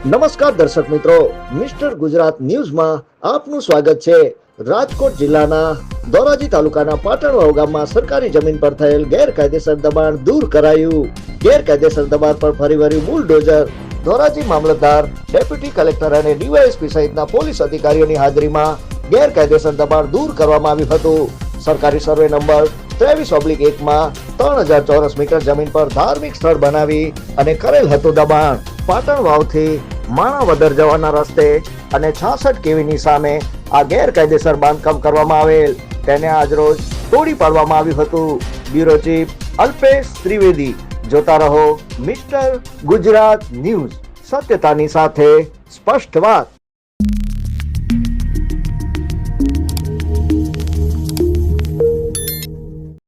નમસ્કાર દર્શક મિત્રો, મિસ્ટર ગુજરાત ન્યૂઝમાં આપનું સ્વાગત છે. રાજકોટ જિલ્લાના ધોરાજી તાલુકાના પાટણવાવ ગામમાં સરકારી જમીન પર થયેલ ગેરકાયદેસર દબાણ દૂર કરાયું. ગેરકાયદેસર દબાણ પર ફરી વળ્યું બુલડોઝર. ધોરાજી મામલતદાર, ડેપ્યુટી કલેક્ટર અને ડીવાયએસપી સહિતના પોલીસ અધિકારીઓની હાજરીમાં ગેરકાયદેસર દબાણ દૂર કરવામાં આવ્યું હતું. સરકારી સર્વે નંબર ત્રેવીસ ઓબ્લિક એકમાં ત્રણ હજાર ચોરસ મીટર જમીન પર ધાર્મિક સ્થળ બનાવી અને કરેલ હતું દબાણ. પાટણ વાવથી માણાવદર જવાના રસ્તે અને છાસઠ કેવીની સામે આ ગેરકાયદેસર બાંધકામ કરવામાં આવેલ. તેને આજરોજ તોડી પાડવામાં આવ્યું હતું. Bureau chief Alpesh Trivedi. જોતા રહો મિસ્ટર ગુજરાત ન્યૂઝ. સત્યતાની સાથે સ્પષ્ટ વાત.